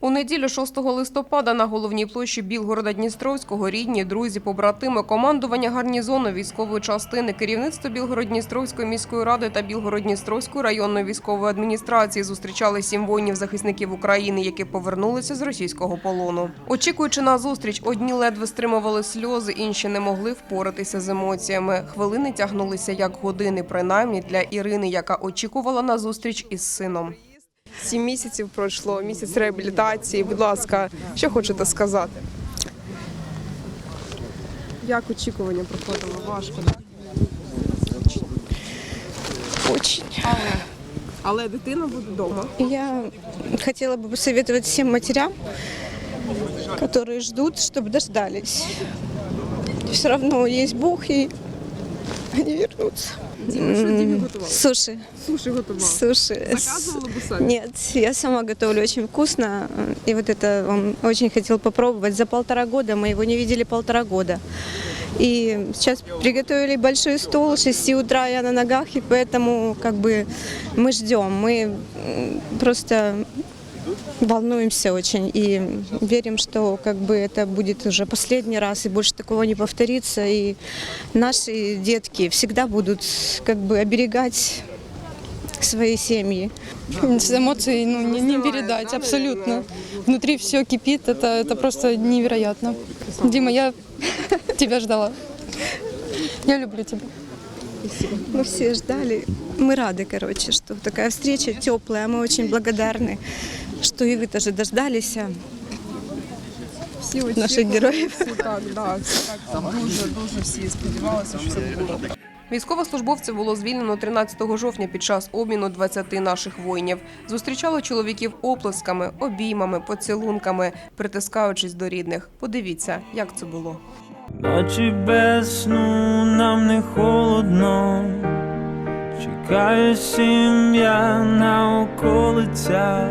У неділю 6 листопада на головній площі Білгорода Дністровського рідні, друзі, побратими, командування гарнізону військової частини, керівництво Білгород-Дністровської міської ради та Білгород-Дністровської районної військової адміністрації зустрічали сім воїнів-захисників України, які повернулися з російського полону. Очікуючи на зустріч, одні ледве стримували сльози, інші не могли впоратися з емоціями. Хвилини тягнулися як години, принаймні для Ірини, яка очікувала на зустріч із сином. Сім місяців пройшло, місяць реабілітації. Будь ласка, що хочете сказати? Як очікування проходило? Важко, так? Очень. Але, але дитина буде вдома. Я хотела бы посоветовать всем матерям, которые ждут, чтобы дождались. Все равно есть Бог, и они вернутся. Діма, що Дімі готували? Суши. Суші готували. Суши. Заказували би самі? Нет, я сама готовлю очень вкусно. И вот это он очень хотел попробовать. За полтора года мы его не видели полтора года. И сейчас приготовили большой стол, с 6 утра я на ногах, и поэтому как бы мы ждем. Мы м, просто волнуемся очень и верим, что как бы это будет уже последний раз и больше такого не повторится. И наши детки всегда будут как бы оберегать свои семьи. С эмоций ну, не, не передать, абсолютно. Внутри все кипит, это, это просто невероятно. Дима, я тебя ждала. Я люблю тебя. Мы все ждали. Мы рады, короче, что такая встреча теплая. Мы очень благодарны, что и вы тоже дождались. а Всі Наших героїв. Всі так, да, всі так дуже, дуже всі сподівалися, що це буде. Військовослужбовців було звільнено 13 жовтня під час обміну 20 наших воїнів. Зустрічали чоловіків оплесками, обіймами, поцілунками, притискаючись до рідних. Подивіться, як це було. Ночі без сну нам не холодно, чекаю сім'я на околицях,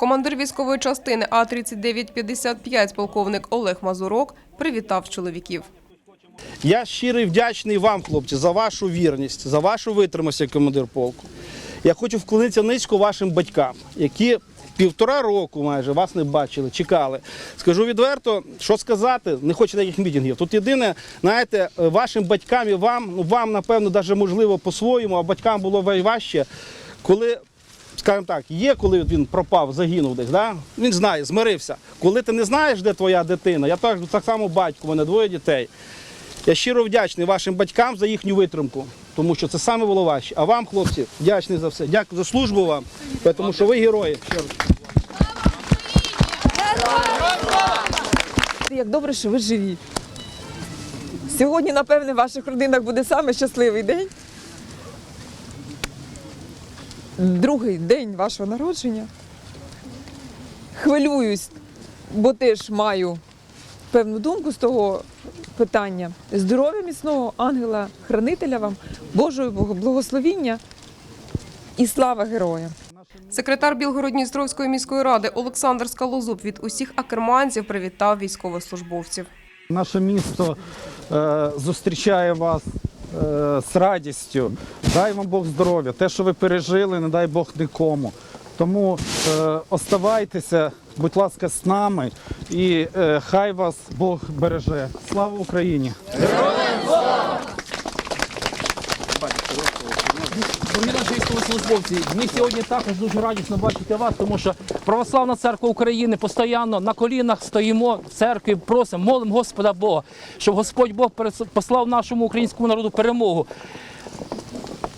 Командир військової частини А 3955 полковник Олег Мазурок привітав чоловіків. Я щирий вдячний вам, хлопці, за вашу вірність, за вашу витриманість командир полку. Я хочу вклонитися низько вашим батькам, які півтора року майже вас не бачили, чекали. Скажу відверто, що сказати, не хочу ніяких мітингів. Тут єдине, знаєте, вашим батькам і вам, ну вам, напевно, навіть можливо по-своєму, а батькам було важче, коли. Скажімо так, є, коли він пропав, загинув десь, да? він знає, змирився. Коли ти не знаєш, де твоя дитина, я так, так само батько, у мене двоє дітей. Я щиро вдячний вашим батькам за їхню витримку, тому що це саме було важче. А вам, хлопці, вдячний за все. Дякую за службу вам, тому що ви герої. Як добре, що ви живі. Сьогодні, напевне, в ваших родинах буде саме щасливий день. Другий день вашого народження. Хвилююсь, бо теж маю певну думку з того питання. Здоров'я міцного ангела, хранителя вам, Божого благословіння і слава героям. Секретар Білгород-Дністровської міської ради Олександр Скалозуб від усіх акерманців привітав військовослужбовців. Наше місто е, зустрічає вас з радістю. Дай вам Бог здоров'я. Те, що ви пережили, не дай Бог нікому. Тому е, оставайтеся, будь ласка, з нами і е, хай вас Бог береже. Слава Україні! Дорогі військовослужбовці, ми сьогодні також дуже радісно бачити вас, тому що Православна церква України постійно на колінах стоїмо в церкві, просимо, молимо Господа Бога, щоб Господь Бог послав нашому українському народу перемогу.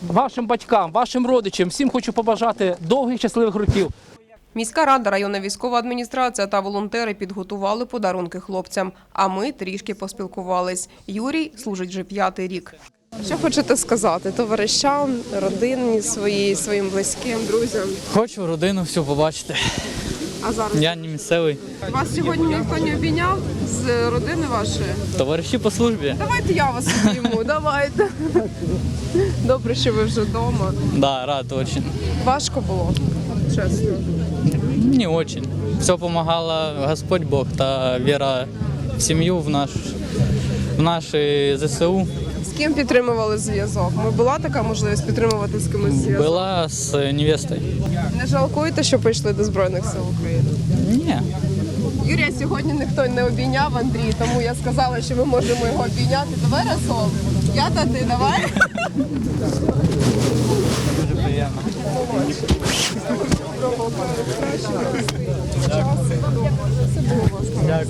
Вашим батькам, вашим родичам, всім хочу побажати довгих щасливих років. Міська рада, районна військова адміністрація та волонтери підготували подарунки хлопцям. А ми трішки поспілкувались. Юрій служить вже п'ятий рік. Що хочете сказати товаришам, родині своїй, своїм близьким, друзям? Хочу родину всю побачити. А зараз Я не місцевий. вас сьогодні ніхто не обійняв з родини вашої? Товариші по службі. Давайте я вас обійму, давайте. Добре, що ви вже вдома. Да, рад очень. Важко було, чесно. Не очень. Все помагала Господь Бог та віра в сім'ю, в наш в наші ЗСУ. З ким підтримували зв'язок? Ми була така можливість підтримувати з кимось зв'язок? Була з невестою. Не жалкуєте, що прийшли до Збройних сил України? Ні. Юрія сьогодні ніхто не обійняв Андрій, тому я сказала, що ми можемо його обійняти. Давай разом. Я та ти, давай. Дуже приємно. Дякую.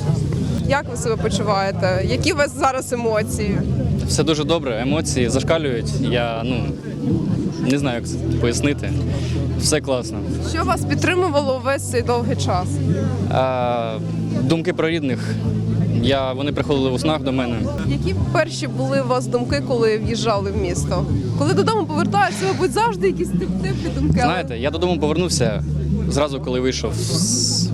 Як ви себе почуваєте? Які у вас зараз емоції? Все дуже добре, емоції зашкалюють. Я ну не знаю, як це пояснити. Все класно. Що вас підтримувало увесь цей довгий час? А, думки про рідних. Я, вони приходили у снах до мене. Які перші були у вас думки, коли в'їжджали в місто? Коли додому повертаються, мабуть, завжди якісь теп- теплі думки. Знаєте, я додому повернувся зразу, коли вийшов з...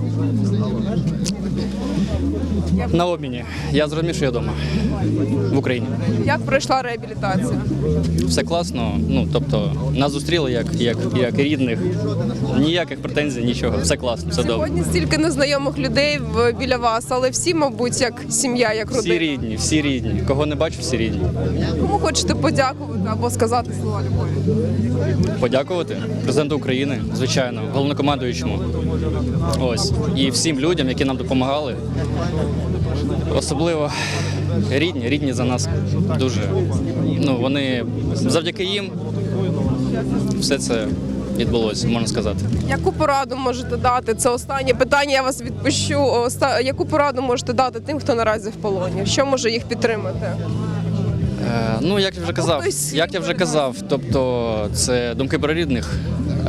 на обміні. Я зрозумів, що я вдома в Україні. Як пройшла реабілітація? Все класно. Ну тобто нас зустріли як, як, як рідних. Ніяких претензій, нічого. Все класно, все добре. Сьогодні стільки незнайомих людей біля вас, але всі, мабуть, як сім'я, як Всі рідні, всі рідні. Кого не бачу, всі рідні. Кому хочете подякувати або сказати слова любові? подякувати президенту України, звичайно, головнокомандуючому. Ось і всім людям, які нам допомагали. Особливо рідні, рідні за нас дуже. Ну вони завдяки їм все це відбулося, можна сказати. Яку пораду можете дати? Це останнє питання. Я вас відпущу. Яку пораду можете дати тим, хто наразі в полоні? Що може їх підтримати? Е, ну як я вже казав, як я вже казав, тобто це думки про рідних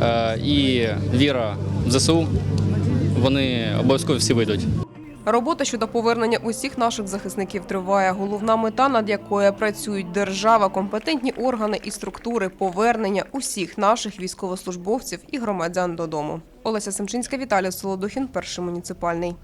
е, і віра в ЗСУ. Вони обов'язково всі вийдуть. Робота щодо повернення усіх наших захисників триває. Головна мета, над якою працюють держава, компетентні органи і структури повернення усіх наших військовослужбовців і громадян додому. Олеся Семчинська, Віталій Солодухін, перший муніципальний.